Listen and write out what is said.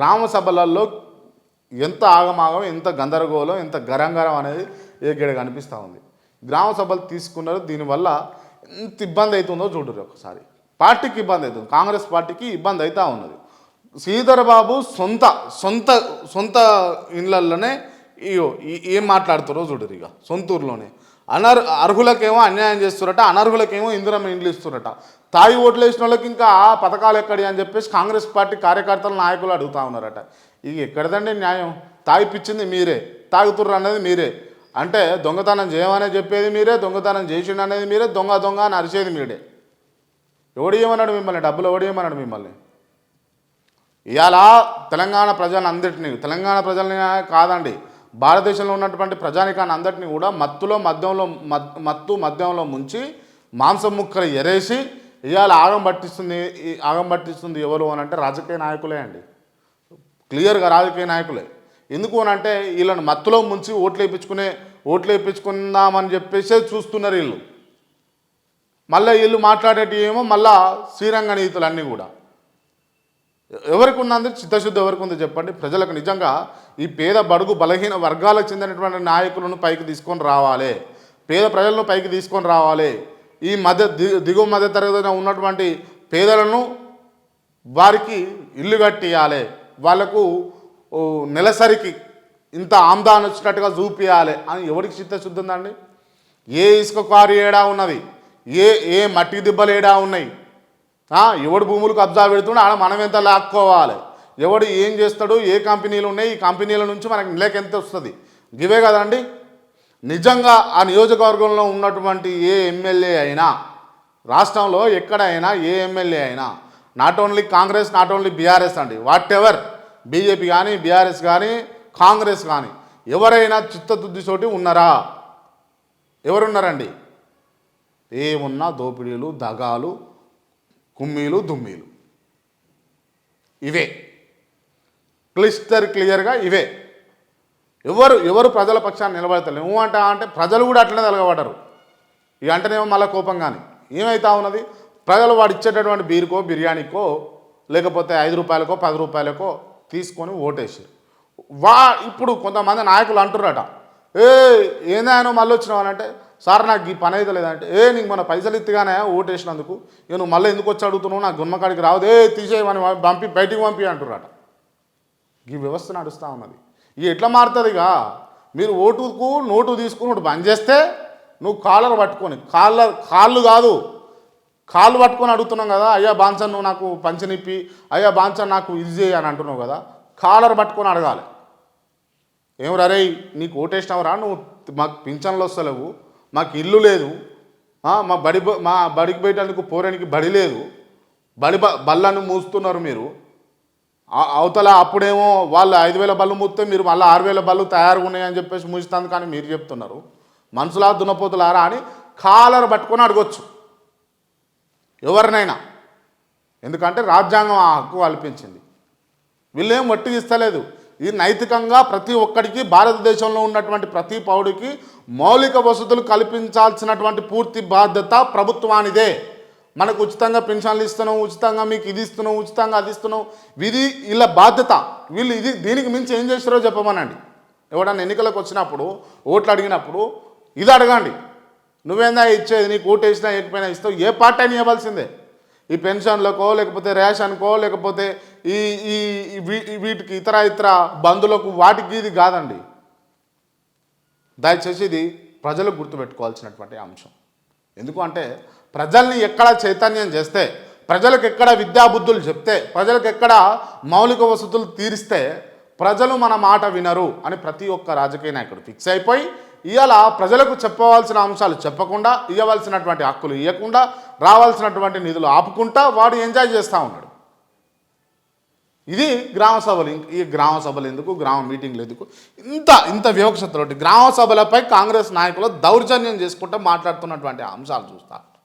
గ్రామ సభలలో ఎంత ఆగమాగం ఎంత గందరగోళం ఎంత గరంగరం అనేది ఏకేడ కనిపిస్తూ ఉంది. గ్రామ సభలు తీసుకున్నారు దీనివల్ల ఎంత ఇబ్బంది అవుతుందో చూడరు ఒకసారి. పార్టీకి ఇబ్బంది అవుతుంది కాంగ్రెస్ పార్టీకి ఇబ్బంది అవుతూ ఉన్నది. శ్రీధర్ బాబు సొంత సొంత సొంత ఇళ్ళల్లోనే ఇయో ఏం మాట్లాడుతారో చూడరు ఇక సొంతూరులోనే అనర్ అర్హులకేమో అన్యాయం చేస్తురట అనర్హులకేమో ఇందిరమ్మ ఇండ్లు ఇస్తురట. తాగి ఓట్లు వేసిన వాళ్ళకి ఇంకా ఆ పథకాలు ఎక్కడి అని చెప్పేసి కాంగ్రెస్ పార్టీ కార్యకర్తలు నాయకులు అడుగుతా ఉన్నారట. ఇది ఎక్కడదండి న్యాయం? తాగిపిచ్చింది మీరే. తాగుతుర్రు అనేది మీరే. అంటే దొంగతనం చేయమనే చెప్పేది మీరే దొంగతనం చేసిండు అనేది మీరే దొంగ దొంగ అని అరిచేది మీరే. ఎవడు ఏమన్నాడు మిమ్మల్ని? డబ్బులు ఎవడు ఏమన్నాడు మిమ్మల్ని? ఇవాళ తెలంగాణ ప్రజలందరినీ తెలంగాణ ప్రజలని కాదండి భారతదేశంలో ఉన్నటువంటి ప్రజానికాన్ని అందరినీ కూడా మత్తులో మద్యంలో మత్తు మద్యంలో ముంచి మాంసం ముక్కలు ఎరేసి ఇవాళ ఆగం పట్టిస్తుంది ఈ ఆగం పట్టిస్తుంది ఎవరు అని అంటే రాజకీయ నాయకులే అండి. క్లియర్గా రాజకీయ నాయకులే. ఎందుకు అని అంటే వీళ్ళని మత్తులో ముంచి ఓట్లు వేయించుకునే ఓట్లు వేయించుకుందామని చెప్పేసి చూస్తున్నారు వీళ్ళు. మళ్ళీ వీళ్ళు మాట్లాడేటి ఏమో మళ్ళా శ్రీరంగ నీతులు అన్నీ కూడా. ఎవరికి ఉన్నది? చిత్తశుద్ధి ఎవరికి ఉందో చెప్పండి? ప్రజలకు నిజంగా ఈ పేద బడుగు బలహీన వర్గాలకు చెందినటువంటి నాయకులను పైకి తీసుకొని రావాలి. పేద ప్రజలను పైకి తీసుకొని రావాలి. ఈ మధ్య దిగువ మధ్య తరగతిలో ఉన్నటువంటి పేదలను వారికి ఇల్లు కట్టియాలి. వాళ్ళకు నెలసరికి ఇంత ఆమ్దాన్ వచ్చినట్టుగా చూపియాలి అని ఎవరికి చిత్తశుద్ధి ఉందండి ఏ ఇసుక క్వారీ ఏడా ఉన్నది? ఏ ఏ మట్టి దిబ్బలు ఏడా ఉన్నాయి? ఎవడు భూములు కబ్జా పెడుతుండో ఆడ మనం ఎంత లాక్కోవాలి? ఎవడు ఏం చేస్తాడు? ఏ కంపెనీలు ఉన్నాయి? ఈ కంపెనీల నుంచి మనకి నెలకు ఎంత వస్తుంది? ఇవే కదండి. నిజంగా ఆ నియోజకవర్గంలో ఉన్నటువంటి ఏ ఎమ్మెల్యే అయినా రాష్ట్రంలో ఎక్కడైనా ఏ ఎమ్మెల్యే అయినా not only Congress not only BRS అండి వాట్ ఎవర్ బీజేపీ కానీ బీఆర్ఎస్ కానీ కాంగ్రెస్ కానీ ఎవరైనా చిత్తశుద్ధితోటి ఉన్నారా? ఎవరున్నారండి? ఏమున్నా దోపిడీలు దగాలు కుమ్మీలు దుమ్మీలు. ఇవే. క్లిస్టర్ క్లియర్గా ఇవే. ఎవరు ఎవరు ప్రజల పక్షాన్ని నిలబడతారు నువ్వు అంటా అంటే ప్రజలు కూడా అట్లనే తలగబడరు ఇక అంటేనేమో మళ్ళీ కోపం కానీ. ఏమవుతా ఉన్నది? ప్రజలు వాడు ఇచ్చేటటువంటి బీరుకో బిర్యానీకో లేకపోతే ఐదు రూపాయలకో పది రూపాయలకో తీసుకొని ఓటేసారు. వా ఇప్పుడు కొంతమంది నాయకులు అంటుర్రట ఏ ఏందాయనో మళ్ళీ వచ్చినావు అంటే సార్ నాకు ఈ పని అయితే లేదంటే. ఏ నీకు మన పైసలు ఇత్తిగానే ఓటేసినందుకు? నేను మళ్ళీ ఎందుకు వచ్చి అడుగుతున్నావు? నాకు గుమ్మకాడికి రావద్దు. ఏ తీసేయమని పంపి బయటికి పంపి అంటున్నారట. ఈ వ్యవస్థ నడుస్తూ ఉన్నది. ఇక ఎట్లా మారుతుందిగా మీరు ఓటుకు నోటు తీసుకుని ఒకటి బంద్ చేస్తే నువ్వు కాలర్ పట్టుకొని కాలర్ కాళ్ళు కాదు కాళ్ళు పట్టుకొని అడుగుతున్నాం కదా అయ్యా బాన్సన్ నువ్వు నాకు పంచనిప్పి అయ్యా బాన్సన్ నాకు ఇది చేయి అని అంటున్నావు కదా కాలర్ పట్టుకొని అడగాలి. ఏం రరే నీకు ఓటేసినావురా నువ్వు మాకు పింఛన్లు వస్తలేవు మాకు ఇల్లు లేదు మా బడి బ- మా బడికి పోయటానికి పోరానికి బడి లేదు బడి బ మూస్తున్నారు మీరు. అవతల అప్పుడేమో వాళ్ళు ఐదు వేల బళ్ళు మూస్తే మీరు మళ్ళీ ఆరు వేల బళ్ళు తయారుగా ఉన్నాయని చెప్పేసి ముగిస్తుంది కానీ మీరు చెప్తున్నారు. మనసులా దున్నపోతులారా అని కాలర్ పట్టుకొని అడగొచ్చు. ఎవరినైనా. ఎందుకంటే రాజ్యాంగం ఆ హక్కు కల్పించింది. వీళ్ళేం వట్టి ఇస్తలేదు ఇది నైతికంగా ప్రతి ఒక్కడికి భారతదేశంలో ఉన్నటువంటి ప్రతి పౌడికి మౌలిక వసతులు కల్పించాల్సినటువంటి పూర్తి బాధ్యత ప్రభుత్వానిదే. మనకు ఉచితంగా పెన్షన్లు ఇస్తున్నాం ఉచితంగా మీకు ఇది ఇస్తున్నాం ఉచితంగా అది ఇస్తున్నాం. ఇది వీళ్ళ బాధ్యత. వీళ్ళు ఇది దీనికి మించి ఏం చేస్తారో చెప్పమనండి. ఎవడన్నా ఎన్నికలకు వచ్చినప్పుడు ఓట్లు అడిగినప్పుడు ఇది అడగండి. నువ్వేందా ఇచ్చేది నీకు ఓటు వేసినా ఎక్కిపోయినా ఇస్తావు ఏ పార్టీ అయినా ఇవ్వాల్సిందే. ఈ పెన్షన్లకో లేకపోతే రేషన్కో లేకపోతే ఈ ఈ వీ- ఈ వీటికి ఇతర ఇతర బంధులకు వాటికి ఇది కాదండి. దయచేసి ఇది ప్రజలు గుర్తుపెట్టుకోవాల్సినటువంటి అంశం. ఎందుకు అంటే ప్రజల్ని ఎక్కడ చైతన్యం చేస్తే ప్రజలకు ఎక్కడ విద్యాబుద్ధులు చెప్తే ప్రజలకు ఎక్కడ మౌలిక వసతులు తీరిస్తే ప్రజలు మన మాట వినరు అని ప్రతి ఒక్క రాజకీయ నాయకుడు ఫిక్స్ అయిపోయి ఇవాళ ప్రజలకు చెప్పవలసిన అంశాలు చెప్పకుండా ఇవ్వవలసినటువంటి హక్కులు ఇవ్వకుండా రావాల్సినటువంటి నిధులు ఆపుకుంటా వాడు ఎంజాయ్ చేస్తూ ఉన్నాడు. ఇది గ్రామ సభలు. ఈ గ్రామ సభలు ఎందుకు? గ్రామ మీటింగ్లు ఎందుకు? ఇంత ఇంత వివక్షతతోటి గ్రామ సభలపై కాంగ్రెస్ నాయకులు దౌర్జన్యం చేసుకుంటూ మాట్లాడుతున్నటువంటి అంశాలు చూస్తా